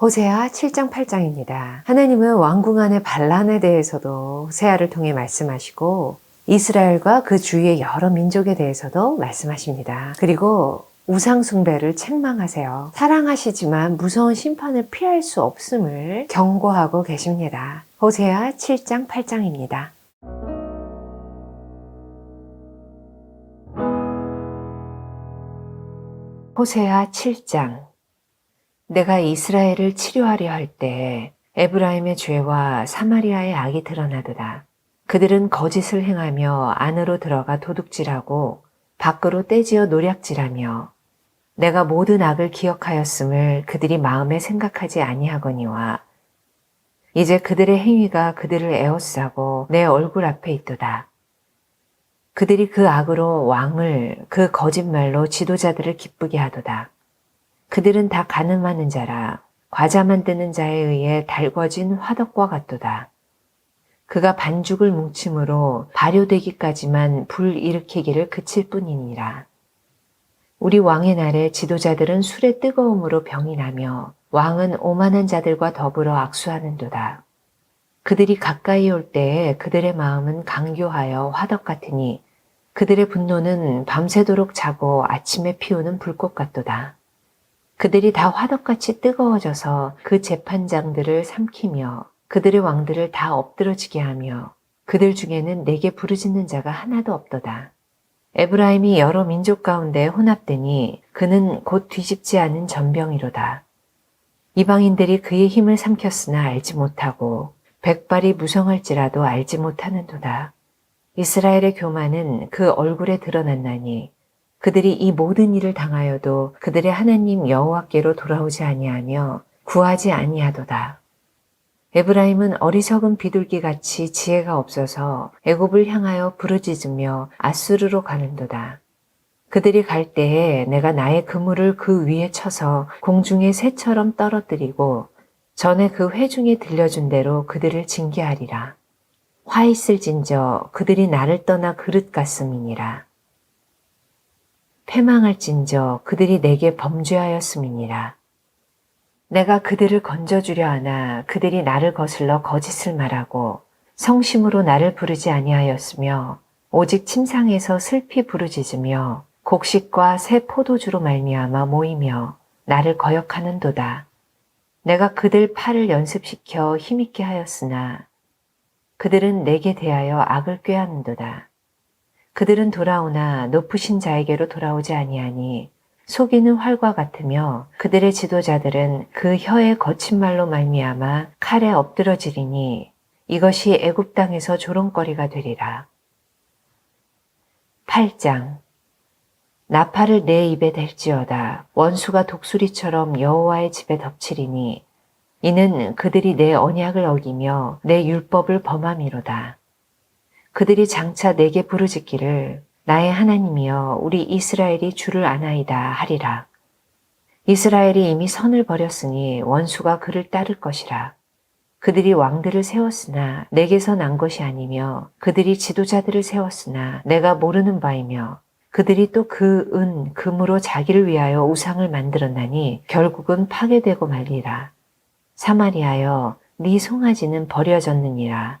호세아 7장 8장입니다. 하나님은 왕궁 안의 반란에 대해서도 호세아를 통해 말씀하시고 이스라엘과 그 주위의 여러 민족에 대해서도 말씀하십니다. 그리고 우상 숭배를 책망하세요. 사랑하시지만 무서운 심판을 피할 수 없음을 경고하고 계십니다. 호세아 7장 8장입니다. 호세아 7장 내가 이스라엘을 치료하려 할때 에브라임의 죄와 사마리아의 악이 드러나도다. 그들은 거짓을 행하며 안으로 들어가 도둑질하고 밖으로 떼지어 노략질하며 내가 모든 악을 기억하였음을 그들이 마음에 생각하지 아니하거니와 이제 그들의 행위가 그들을 에워싸고 내 얼굴 앞에 있도다. 그들이 그 악으로 왕을 그 거짓말로 지도자들을 기쁘게 하도다. 그들은 다 가늠하는 자라 과자 만드는 자에 의해 달궈진 화덕과 같도다. 그가 반죽을 뭉침으로 발효되기까지만 불 일으키기를 그칠 뿐이니라. 우리 왕의 날에 지도자들은 술의 뜨거움으로 병이 나며 왕은 오만한 자들과 더불어 악수하는도다. 그들이 가까이 올 때에 그들의 마음은 강교하여 화덕 같으니 그들의 분노는 밤새도록 자고 아침에 피우는 불꽃 같도다. 그들이 다 화덕같이 뜨거워져서 그 재판장들을 삼키며 그들의 왕들을 다 엎드러지게 하며 그들 중에는 내게 부르짖는 자가 하나도 없도다. 에브라임이 여러 민족 가운데 혼합되니 그는 곧 뒤집지 않은 전병이로다. 이방인들이 그의 힘을 삼켰으나 알지 못하고 백발이 무성할지라도 알지 못하는도다. 이스라엘의 교만은 그 얼굴에 드러났나니 그들이 이 모든 일을 당하여도 그들의 하나님 여호와께로 돌아오지 아니하며 구하지 아니하도다. 에브라임은 어리석은 비둘기 같이 지혜가 없어서 애굽을 향하여 부르짖으며 아수르로 가는도다. 그들이 갈 때에 내가 나의 그물을 그 위에 쳐서 공중의 새처럼 떨어뜨리고 전에 그 회중에 들려준 대로 그들을 징계하리라. 화 있을진저 그들이 나를 떠나 그릇 같음이니라. 패망할진저 그들이 내게 범죄하였음이니라. 내가 그들을 건져주려 하나 그들이 나를 거슬러 거짓을 말하고 성심으로 나를 부르지 아니하였으며 오직 침상에서 슬피 부르짖으며 곡식과 새 포도주로 말미암아 모이며 나를 거역하는도다. 내가 그들 팔을 연습시켜 힘있게 하였으나 그들은 내게 대하여 악을 꾀하는도다. 그들은 돌아오나 높으신 자에게로 돌아오지 아니하니 속이는 활과 같으며 그들의 지도자들은 그 혀의 거친 말로 말미암아 칼에 엎드러지리니 이것이 애굽 땅에서 조롱거리가 되리라. 8장 나팔을 내 입에 댈지어다 원수가 독수리처럼 여호와의 집에 덮치리니 이는 그들이 내 언약을 어기며 내 율법을 범함이로다. 그들이 장차 내게 부르짖기를 나의 하나님이여 우리 이스라엘이 주를 아나이다 하리라. 이스라엘이 이미 선을 버렸으니 원수가 그를 따를 것이라. 그들이 왕들을 세웠으나 내게서 난 것이 아니며 그들이 지도자들을 세웠으나 내가 모르는 바이며 그들이 또 그 은, 금으로 자기를 위하여 우상을 만들었나니 결국은 파괴되고 말리라. 사마리아여 네 송아지는 버려졌느니라.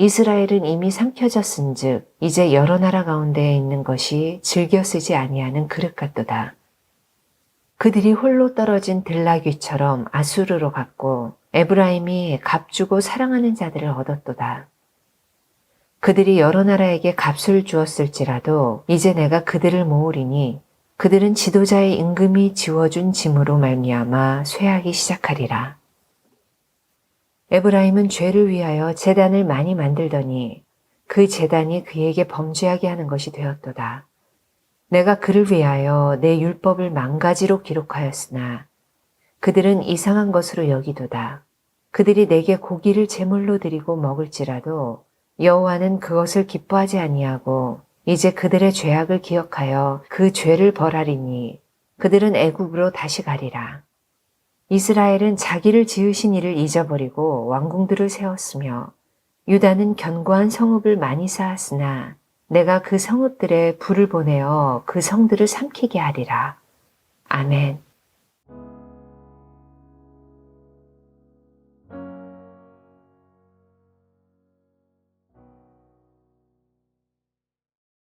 이스라엘은 이미 삼켜졌은즉 이제 여러 나라 가운데에 있는 것이 즐겨 쓰지 아니하는 그릇 같도다. 그들이 홀로 떨어진 들나귀처럼 아수르로 갔고 에브라임이 값주고 사랑하는 자들을 얻었도다. 그들이 여러 나라에게 값을 주었을지라도 이제 내가 그들을 모으리니 그들은 지도자의 임금이 지워준 짐으로 말미암아 쇠하기 시작하리라. 에브라임은 죄를 위하여 재단을 많이 만들더니 그 재단이 그에게 범죄하게 하는 것이 되었도다. 내가 그를 위하여 내 율법을 망가지로 기록하였으나 그들은 이상한 것으로 여기도다. 그들이 내게 고기를 제물로 드리고 먹을지라도 여호와는 그것을 기뻐하지 아니하고 이제 그들의 죄악을 기억하여 그 죄를 벌하리니 그들은 애굽으로 다시 가리라. 이스라엘은 자기를 지으신 이를 잊어버리고 왕궁들을 세웠으며 유다는 견고한 성읍을 많이 쌓았으나 내가 그 성읍들에 불을 보내어 그 성들을 삼키게 하리라. 아멘.